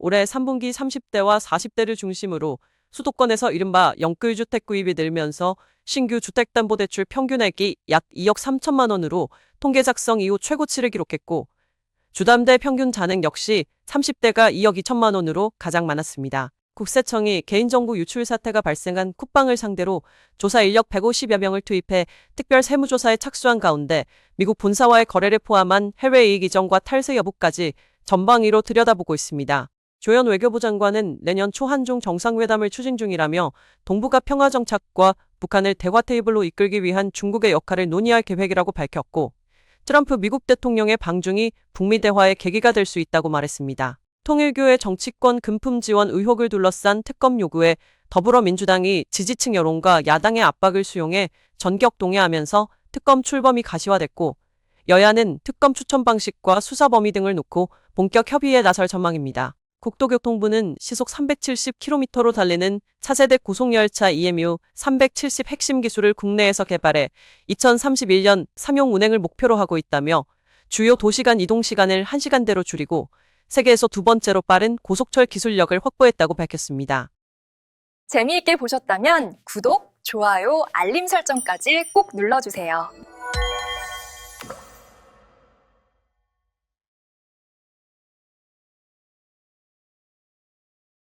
올해 3분기 30대와 40대를 중심으로 수도권에서 이른바 영끌주택 구입이 늘면서 신규 주택담보대출 평균액이 약 2억 3천만 원으로 통계 작성 이후 최고치를 기록했고 주담대 평균 잔액 역시 30대가 2억 2천만 원으로 가장 많았습니다. 국세청이 개인정보 유출 사태가 발생한 쿠팡을 상대로 조사 인력 150여 명을 투입해 특별 세무조사에 착수한 가운데 미국 본사와의 거래를 포함한 해외 이익 이전과 탈세 여부까지 전방위로 들여다보고 있습니다. 조현 외교부 장관은 내년 초 한중 정상회담을 추진 중이라며 동북아 평화 정착과 북한을 대화 테이블로 이끌기 위한 중국의 역할을 논의할 계획이라고 밝혔고 트럼프 미국 대통령의 방중이 북미 대화의 계기가 될 수 있다고 말했습니다. 통일교의 정치권 금품 지원 의혹을 둘러싼 특검 요구에 더불어민주당이 지지층 여론과 야당의 압박을 수용해 전격 동의하면서 특검 출범이 가시화됐고 여야는 특검 추천 방식과 수사 범위 등을 놓고 본격 협의에 나설 전망입니다. 국토교통부는 시속 370km로 달리는 차세대 고속열차 EMU 370 핵심 기술을 국내에서 개발해 2031년 상용 운행을 목표로 하고 있다며 주요 도시간 이동 시간을 1시간대로 줄이고 세계에서 두 번째로 빠른 고속철 기술력을 확보했다고 밝혔습니다. 재미있게 보셨다면 구독, 좋아요, 알림 설정까지 꼭 눌러주세요.